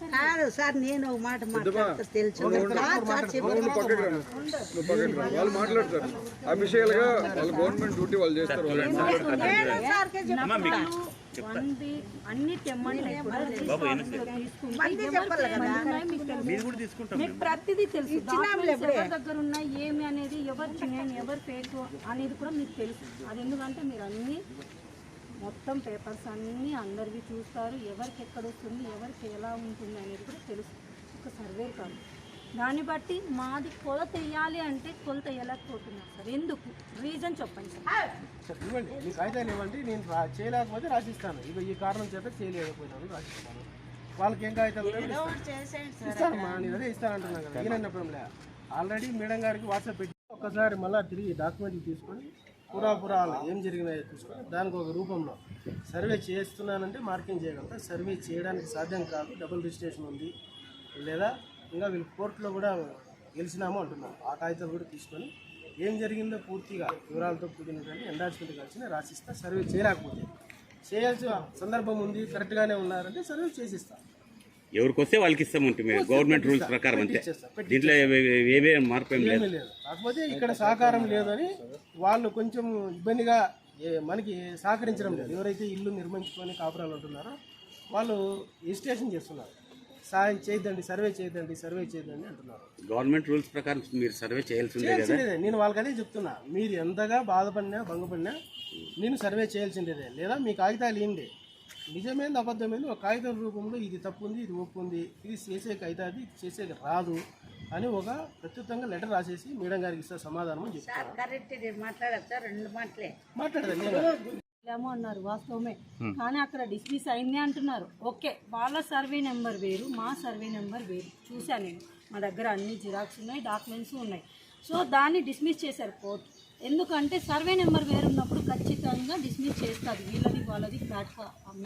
కాదు సార్ నేను ఒక మాట మాట్లాడుతా తెలుసు. వాళ్ళు మాట్లాడతారు. అఫీషియల్గా వాళ్ళు గవర్నమెంట్ డ్యూటీ చేస్తారు. ప్రతిదీ తెలుసు. దగ్గర ఉన్నాయి ఏమి అనేది ఎవరు ఎవరు ఫేక్ అనేది కూడా మీకు తెలుసు. అది ఎందుకంటే మీరు అన్ని మొత్తం పేపర్స్ అన్నీ అందరివి చూస్తారు. ఎవరికి ఎక్కడ వస్తుంది ఎవరికి ఎలా ఉంటుంది అనేది కూడా తెలుసు. ఒక సర్వే కాదు. దాన్ని బట్టి మాది కొలత వేయాలి అంటే కొలత వేయలేకపోతున్నారు సార్. ఎందుకు? రీజన్ చెప్పండి సార్. సార్ ఇవ్వండి. మీ కాగితాలు ఇవ్వండి. నేను చేయలేకపోతే రాసిస్తాను. ఇక ఈ కారణం చేత చేయలేకపోయినాను రాసిస్తాను. వాళ్ళకి ఏం కాగితాలు. ఇస్తానమ్మా. నేను అదే ఇస్తానంటున్నాను కదా. ఆల్రెడీ మేడం గారికి వాట్సాప్ పెట్టి ఒక్కసారి మళ్ళీ తిరిగి డాక్యుమెంట్లు తీసుకొని పురాపురాలు ఏం జరిగినాయో చూసుకొని దానికి ఒక రూపంలో సర్వే చేస్తున్నానంటే మార్కింగ్ చేయగలుగుతా. సర్వే చేయడానికి సాధ్యం కాదు. డబుల్ రిజిస్ట్రేషన్ ఉంది. లేదా ఇంకా వీళ్ళు కోర్టులో కూడా గెలిచినాము అంటున్నాం ఆ కాగితాలు కూడా తీసుకొని ఏం జరిగిందో పూర్తిగా వివరాలతో కూడినటువంటి ఎండార్స్మెంట్ కలిసి రాసిస్తా. సర్వే చేయలేకపోతే చేయాల్సిన సందర్భం ఉంది. కరెక్ట్గానే ఉన్నారంటే సర్వే చేసిస్తా. ఎవరికి వస్తే వాళ్ళకి ఇస్తాం ఉంటుంది గవర్నమెంట్ రూల్స్ ప్రకారం అంతే. దీంట్లో ఏ- ఏవే మార్పు ఏం లేదు. ఏమీ లేదు. కాకపోతే ఇక్కడ సహకారం లేదని వాళ్ళు కొంచెం ఇబ్బందిగా మనకి సహకరించడం లేదు. ఎవరైతే ఇల్లు నిర్మించుకొని కాపురాలు ఉంటున్నారో వాళ్ళు రిజిస్ట్రేషన్ చేస్తున్నారు. సాయం చేయొద్దండి సర్వే చేయొద్దండి సర్వే చేయొద్దండి అంటున్నారు. గవర్నమెంట్ రూల్స్ ప్రకారం మీరు సర్వే చేయాల్సిందే కదా? నేను వాళ్ళకి అదే చెప్తున్నా. మీరు ఎంతగా బాధపడినా భంగపడినా నేను సర్వే చేయాల్సిందేదే లేదా మీ కాగితాలు ఏంటి? నిజమైంది అబద్ధమైంది? ఒక కాగితం రూపంలో ఇది తప్పు ఉంది ఇది ఒప్పు ఉంది ఇది చేసే కాగితాది ఇది చేసే రాదు అని ఒక ప్రత్యుత్తంగా లెటర్ రాసేసి మేడం గారికి ఇస్తే సమాధానం అని చెప్తాను సార్ కరెక్ట్ ఇది మాట్లాడారు సార్ రెండు మాటలే. అన్నారు వాస్తవమే. కానీ అక్కడ డిస్మిస్ అయింది అంటున్నారు. ఓకే వాళ్ళ సర్వే నెంబర్ వేరు మా సర్వే నెంబర్ వేరు. చూశాను నేను. మా దగ్గర అన్ని జిరాక్స్ ఉన్నాయి డాక్యుమెంట్స్ ఉన్నాయి. సో దాన్ని డిస్మిస్ చేశారు కోర్టు. ఎందుకంటే సర్వే నెంబర్ వేరు ఉన్నప్పుడు ఖచ్చితంగా డిస్మిస్ చేస్తుంది వీళ్ళది వాళ్ళది ఫ్లాట్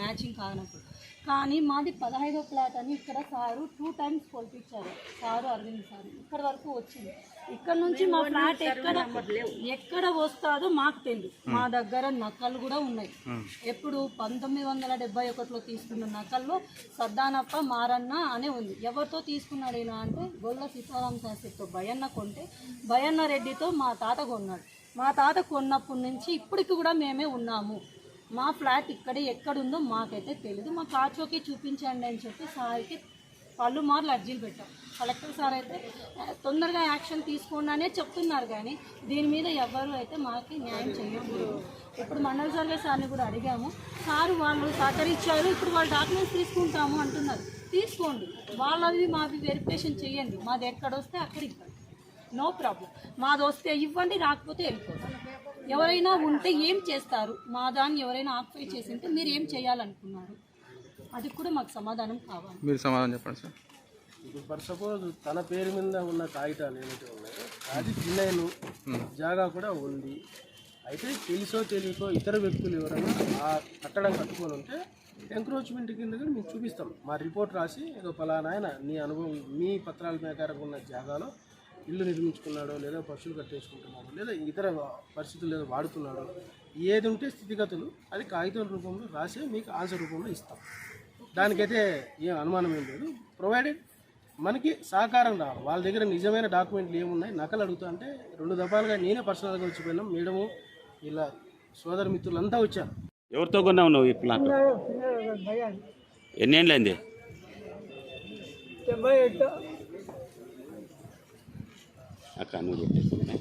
మ్యాచింగ్ కానప్పుడు. కానీ మాది పదహైదో ఫ్లాట్ అని ఇక్కడ sir two times కొలిపించారు. Sir Aravind sir. ఇక్కడ వరకు వచ్చింది. ఇక్కడ నుంచి మా ఫ్లాట్ ఎక్కడ ఎక్కడ వస్తుందో మాకు తెలియదు మా దగ్గర నకలు కూడా ఉన్నాయి. ఎప్పుడు పంతొమ్మిది వందల డెబ్బై ఒకటిలో తీసుకున్న నకల్లో సద్దానప్ప మారన్న అనే ఉంది. ఎవరితో తీసుకున్నాడు ఈయన అంటే గొల్ల సీతారాం శాస్త్రితో భయన్న కొంటే భయన్న రెడ్డితో మా తాత కొన్నాడు. మా తాత కొన్నప్పటి నుంచి ఇప్పటికి కూడా మేమే ఉన్నాము. మా ఫ్లాట్ ఇక్కడే ఎక్కడుందో మాకైతే తెలియదు మా కాచోకే చూపించండి అని చెప్పి సార్కి పలుమార్లు అర్జీలు పెట్టాం. కలెక్టర్ సార్ అయితే తొందరగా యాక్షన్ తీసుకోండి అనే చెప్తున్నారు కానీ దీని మీద ఎవరు అయితే మాకు న్యాయం చేయట్లేదు. ఇప్పుడు మండల సర్వే సార్ని కూడా అడిగాము. సార్ వాళ్ళు సహకరించారు ఇప్పుడు వాళ్ళు డాక్యుమెంట్స్ తీసుకుంటాము అంటున్నారు. తీసుకోండి వాళ్ళది మాది వెరిఫికేషన్ చేయండి. మాది ఎక్కడ వస్తే అక్కడ ఇక్కడ నో ప్రాబ్లం. మాది వస్తే ఇవ్వండి రాకపోతే వెళ్ళిపోతాం. ఎవరైనా ఉంటే ఏం చేస్తారు? మా దాన్ని ఎవరైనా ఆక్యుపై చేసి ఉంటే మీరు ఏం చేయాలనుకున్నారు? అది కూడా మాకు సమాధానం కావాలి. మీరు సమాధానం చెప్పండి సార్. ఇప్పుడు ఫర్ సపోజ్ తన పేరు మీద ఉన్న కాగితాలు ఏమైతే ఉన్నాయో అది జిన్నైను జాగా కూడా ఉంది. అయితే తెలుసో తెలియకో ఇతర వ్యక్తులు ఎవరైనా ఆ కట్టడం కట్టుకొని ఉంటే ఎంక్రోచ్మెంట్ కింద కూడా మేము చూపిస్తాం. మా రిపోర్ట్ రాసి ఏదో ఫలానా ఆయన నీ అనుభవం మీ పత్రాల ప్రకారం ఉన్న జాగాలో ఇల్లు నిర్మించుకున్నాడో లేదా పశువులు కట్టేసుకుంటున్నాడో లేదా ఇతర పరిస్థితులు ఏదో వాడుతున్నాడో ఏది ఉంటే స్థితిగతులు అది కాగితం రూపంలో రాసి మీకు ఆన్సర్ రూపంలో ఇస్తాం. దానికైతే ఏం అనుమానం ఏం లేదు. ప్రొవైడెడ్ మనకి సహకారం రావాలి. వాళ్ళ దగ్గర నిజమైన డాక్యుమెంట్లు ఏమున్నాయి? నకలు అడుగుతా అంటే రెండు దఫాలుగా నేనే పర్సనల్గా వచ్చిపోయినాం మేడము ఇలా సోదర మిత్రులంతా వచ్చారు. ఎవరితో కొన్నావు నువ్వు ఈ ప్లాట్? ఎన్నేళ్ళైంది అక్క నువ్వు చెప్పేసి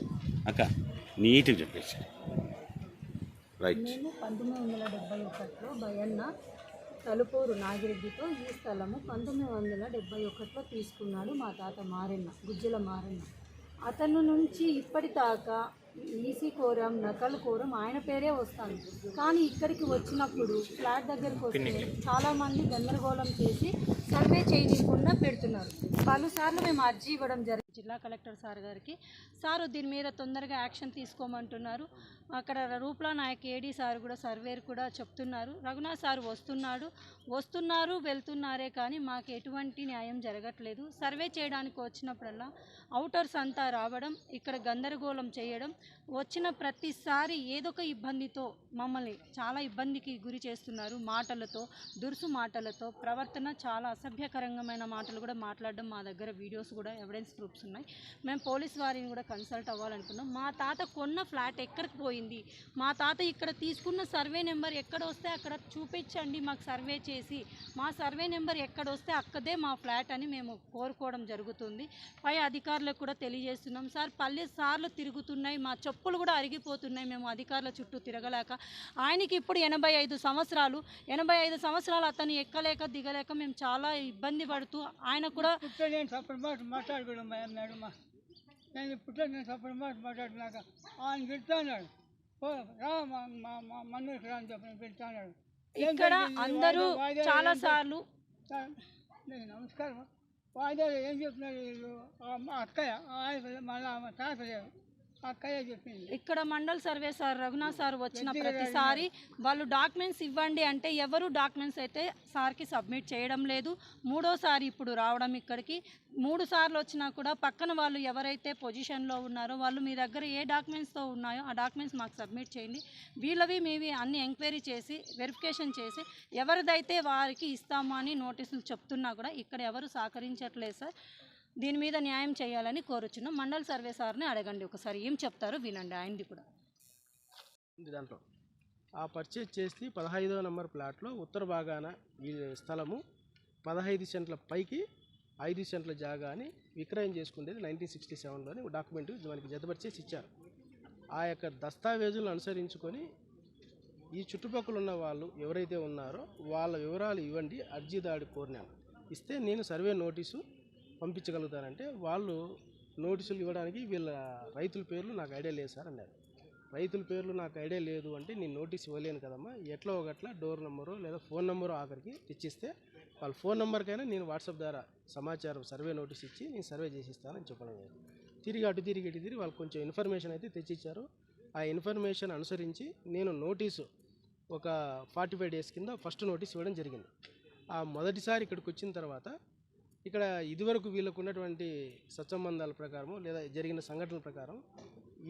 అక్క నీట్గా చెప్పేసి రైట్ మేము పంతొమ్మిది వందల డెబ్బై ఒకటిలో భయన్న తలుపూరు నాగిరెడ్డితో ఈ స్థలము పంతొమ్మిది వందల డెబ్బై ఒకటిలో తీసుకున్నాడు మా తాత మారెన్న గుజ్జల మారెన్న. అతను నుంచి ఇప్పటిదాకా ఈసీ కోరం నకలు కోరం ఆయన పేరే వస్తాను. కానీ ఇక్కడికి వచ్చినప్పుడు ఫ్లాట్ దగ్గరికి వస్తే చాలామంది గందరగోళం చేసి సర్వే చేయకుండా పెడుతున్నారు. పలుసార్లు మేము అర్జీ ఇవ్వడం జరిగింది. జిల్లా కలెక్టర్ సార్ గారికి సారు దీని మీద తొందరగా యాక్షన్ తీసుకోమంటున్నారు. అక్కడ రూప్లా నాయక్ ఏడీ సార్ కూడా సర్వేర్ కూడా చెప్తున్నారు. రఘునాథ్ సార్ వస్తున్నాడు. వస్తున్నారు వెళ్తున్నారే కానీ మాకు ఎటువంటి న్యాయం జరగట్లేదు. సర్వే చేయడానికి వచ్చినప్పుడల్లా అవుటర్స్ అంతా రావడం ఇక్కడ గందరగోళం చేయడం వచ్చిన ప్రతిసారి ఏదో ఒక ఇబ్బందితో మమ్మల్ని చాలా ఇబ్బందికి గురి చేస్తున్నారు. మాటలతో దురుసు మాటలతో ప్రవర్తన చాలా అసభ్యకరంగమైన మాటలు కూడా మాట్లాడడం మా దగ్గర వీడియోస్ కూడా ఎవిడెన్స్ ప్రూఫ్స్ ఉన్నాయి. మేము పోలీస్ వారిని కూడా కన్సల్ట్ అవ్వాలనుకున్నాం. మా తాత కొన్న ఫ్లాట్ ఎక్కడికి పోయింది? మా తాత ఇక్కడ తీసుకున్న సర్వే నెంబర్ ఎక్కడ వస్తే అక్కడ చూపించండి మాకు సర్వే చేసి. మా సర్వే నెంబర్ ఎక్కడ వస్తే అక్కదే మా ఫ్లాట్ అని మేము కోరుకోవడం జరుగుతుంది. పై అధికారులకు కూడా తెలియజేస్తున్నాం. సార్ పల్లె సార్లు తిరుగుతున్నాయి మా చెప్పులు కూడా అరిగిపోతున్నాయి. మేము అధికారుల చుట్టూ తిరగలేక. ఆయనకి ఇప్పుడు ఎనభై ఐదు సంవత్సరాలు. ఎనభై ఐదు సంవత్సరాలు అతను ఎక్కలేక దిగలేక మేము చాలా ఇబ్బంది పడుతూ ఆయన కూడా పుట్ట నేను సపరేట్ మాట మాట్లాడుకోవడం అన్నాడు మా నేను పుట్ట నేను సపరేట్ మాట మాట్లాడినాక ఆయన పెడతాన్నాడు ఓ రా మన్నూరికి రా అని చెప్పి పెడతాన్నాడు ఇక్కడ అందరూ చాలా సార్లు నమస్కారం. వాయిదాలు ఏం చెప్తున్నారు అక్కయ్య మళ్ళీ ఆమె తాత చెప్పింది ఇక్కడ mandal survey sir Raghunath sir వచ్చిన ప్రతిసారి వాళ్ళు డాక్యుమెంట్స్ ఇవ్వండి అంటే ఎవరు డాక్యుమెంట్స్ అయితే సార్కి సబ్మిట్ చేయడం లేదు. మూడోసారి ఇప్పుడు రావడం ఇక్కడికి. మూడు సార్లు వచ్చినా కూడా పక్కన వాళ్ళు ఎవరైతే పొజిషన్లో ఉన్నారో వాళ్ళు మీ దగ్గర ఏ డాక్యుమెంట్స్తో ఉన్నాయో ఆ డాక్యుమెంట్స్ మాకు సబ్మిట్ చేయండి. వీళ్ళవి మీవి అన్ని ఎంక్వైరీ చేసి వెరిఫికేషన్ చేసి ఎవరిదైతే వారికి ఇస్తాము అని నోటీసులు చెప్తున్నా కూడా ఇక్కడ ఎవరు సహకరించట్లేదు సార్. దీని మీద న్యాయం చేయాలని కోరుచున్నాం మండల్ సర్వే సార్ని అడగండి. ఒకసారి ఏం చెప్తారో వినండి. ఆయనది కూడా. దాంట్లో. ఆ పర్చేజ్ చేసి పదహైదవ నెంబర్ ప్లాట్లో ఉత్తర భాగాన ఈ స్థలము పదహైదు సెంట్ల పైకి ఐదు సెంట్ల జాగా అని విక్రయం చేసుకునేది నైన్టీన్ సిక్స్టీ సెవెన్లోని డాక్యుమెంట్ మనకి జతపరిచేసి ఇచ్చారు. ఆ యొక్క దస్తావేజులను అనుసరించుకొని ఈ చుట్టుపక్కల ఉన్న వాళ్ళు ఎవరైతే ఉన్నారో వాళ్ళ వివరాలు ఇవ్వండి. అర్జీదాడి కోరినాను ఇస్తే నేను సర్వే నోటీసు పంపించగలుగుతారంటే వాళ్ళు నోటీసులు ఇవ్వడానికి వీళ్ళ రైతుల పేర్లు నాకు ఐడియా లేదు సార్ అన్నారు. రైతుల పేర్లు నాకు ఐడియా లేదు అంటే నేను నోటీస్ ఇవ్వలేను కదమ్మా. ఎట్లా ఒకట్లా డోర్ నెంబరు లేదా ఫోన్ నెంబరు ఆఖరికి తెచ్చిస్తే వాళ్ళ ఫోన్ నెంబర్కైనా నేను వాట్సాప్ ద్వారా సమాచారం సర్వే నోటీస్ ఇచ్చి నేను సర్వే చేసిస్తానని చెప్పడం లేదు. తిరిగి అటు తిరిగి ఇటు తిరిగి వాళ్ళు కొంచెం ఇన్ఫర్మేషన్ అయితే తెచ్చిచ్చారు. ఆ ఇన్ఫర్మేషన్ అనుసరించి నేను నోటీసు ఒక ఫార్టీ ఫైవ్ డేస్ కింద ఫస్ట్ నోటీస్ ఇవ్వడం జరిగింది. ఆ మొదటిసారి ఇక్కడికి వచ్చిన తర్వాత ఇక్కడ ఇదివరకు వీళ్ళకు ఉన్నటువంటి సత్సంబంధాల ప్రకారము లేదా జరిగిన సంఘటనల ప్రకారం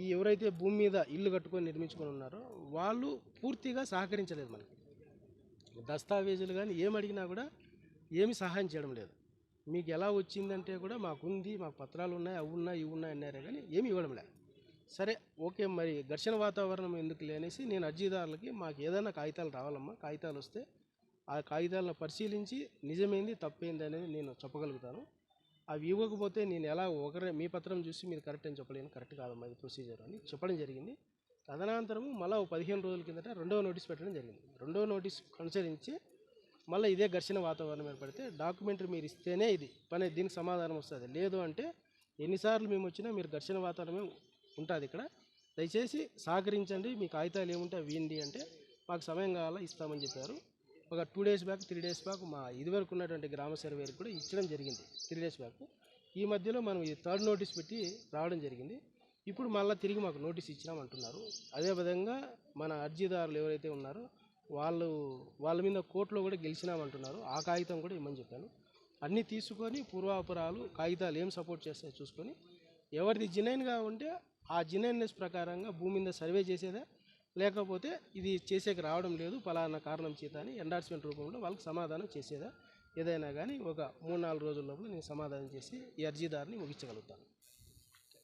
ఈ ఎవరైతే భూమి మీద ఇల్లు కట్టుకొని నిర్మించుకొని ఉన్నారో వాళ్ళు పూర్తిగా సహకరించలేదు మనకి. దస్తావేజులు కానీ ఏమి అడిగినా కూడా ఏమి సహాయం చేయడం లేదు. మీకు ఎలా వచ్చిందంటే కూడా మాకుంది మాకు పత్రాలు ఉన్నాయి అవి ఉన్నాయి ఇవి ఉన్నాయి అన్నారే కానీ ఏమి ఇవ్వడం లేదు. సరే ఓకే మరి ఘర్షణ వాతావరణం ఎందుకు లేనేసి నేను అర్జీదారులకి మాకు ఏదైనా కాగితాలు రావాలమ్మా కాగితాలు వస్తే ఆ కాగితాలను పరిశీలించి నిజమైంది తప్పైంది అనేది నేను చెప్పగలుగుతాను. అవి ఇవ్వకపోతే నేను ఎలా ఒకరే మీ పత్రం చూసి మీరు కరెక్ట్ అని చెప్పలేను. కరెక్ట్ కాదమ్మా ఇది ప్రొసీజర్ అని చెప్పడం జరిగింది. తదనంతరము మళ్ళీ ఒక పదిహేను రోజుల కిందట రెండవ నోటీస్ పెట్టడం జరిగింది. రెండవ నోటీస్ అనుసరించి మళ్ళీ ఇదే ఘర్షణ వాతావరణం ఏర్పడితే డాక్యుమెంటరీ మీరు ఇస్తేనే ఇది పని దీనికి సమాధానం వస్తుంది. లేదు అంటే ఎన్నిసార్లు మేము వచ్చినా మీరు ఘర్షణ వాతావరణమే ఉంటుంది ఇక్కడ. దయచేసి సహకరించండి. మీ కాగితాలు ఏముంటే అవి అంటే మాకు సమయం కావాలా ఇస్తామని చెప్పారు. ఒక two days back three days back మా ఇదివరకు ఉన్నటువంటి గ్రామ సర్వేకి కూడా ఇచ్చడం జరిగింది. Three days back. ఈ మధ్యలో మనం ఈ థర్డ్ నోటీస్ పెట్టి రావడం జరిగింది. ఇప్పుడు మళ్ళీ తిరిగి మాకు నోటీస్ ఇచ్చినామంటున్నారు అదేవిధంగా మన అర్జీదారులు ఎవరైతే ఉన్నారో వాళ్ళు వాళ్ళ మీద కోర్టులో కూడా గెలిచినామంటున్నారు ఆ కాగితం కూడా ఇమ్మని చెప్పాను. అన్నీ తీసుకొని పూర్వాపురాలు కాగితాలు ఏం సపోర్ట్ చేస్తాయో చూసుకొని ఎవరిది జినైన్గా ఉంటే ఆ జినైన్నెస్ ప్రకారంగా భూమి మీద సర్వే చేసేదే. లేకపోతే ఇది చేసేకి రావడం లేదు పలానా కారణం చేత అని ఎండార్స్మెంట్ రూపంలో వాళ్ళకి సమాధానం చేసేదా? ఏదైనా కానీ ఒక మూడు నాలుగు రోజుల లోపల నేను సమాధానం చేసి ఈ అర్జీదారిని ముగించగలుగుతాను.